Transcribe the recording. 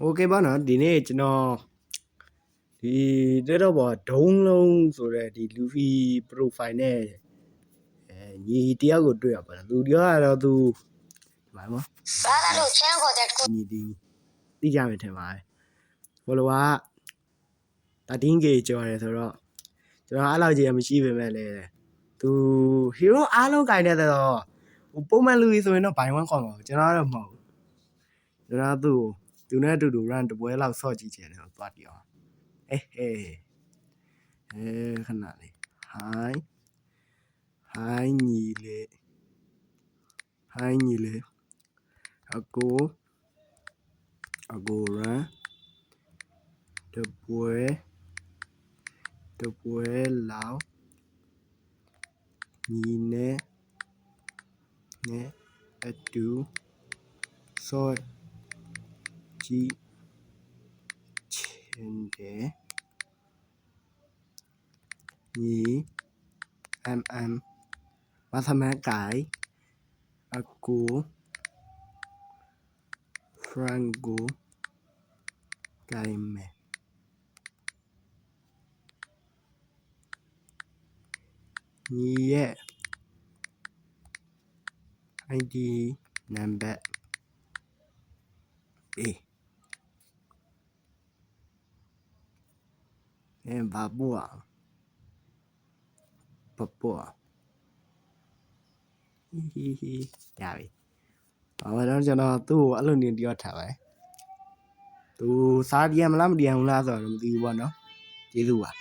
โอเคပါနော်ဒီနေ့ကျွန်တော်ဒီတက်တော့ဘောဒုံးလုံးဆိုတဲ့ဒီ Luffy profile နဲ့အဲညီတယောက်ကိုတွေ့ရပါလားလူတယောက်ကတော့သူဒီမှာနော် ဘာသာလို့ချမ်းခေါ်တဲ့တခု ညီဒီသိကြမယ်ထင်ပါတယ် follower က 13k ကျော်တယ်ဆိုတော့ကျွန်တော်အဲ့လောက်ကြီးမရှိပေမဲ့လေသူ hero အားလုံးကင်တဲ့တော့ဟိုပုံမှန်လူကြီးဆိုရင်တော့ buy one ခေါ်မှာပေါ့ကျွန်တော်ကတော့မဟုတ်ဘူးကျွန်တော်သူ့ကို သူနဲ့အတူတူ run တပွဲလောက်ဆော့ကြည့်ချင်တယ်တော့သွားပြောင်းအေးဟေးအဲခဏလေး hi hi ညီလေး hi ညီလေးအကိုအကို run တပွဲတပွဲလောက်ညီနဲ့နဲ့အတူဆော့ ကြည့်ချင်တယ်ညီ mm မသမန်ကိုင်အကူ franco ကိုင်မယ်ညီရဲ့ ID number အေး အဲဘာဘွားပပွားဟီဟီဟီရပြီဘာမှတော့ကျွန်တော်သူ့ကိုအဲ့လိုနေပြောထားပါတယ်သူစားပြန်မလားမပြန်ဘူးလားဆိုတော့မသိဘူးပေါ့နော်ကျေးဇူးပါ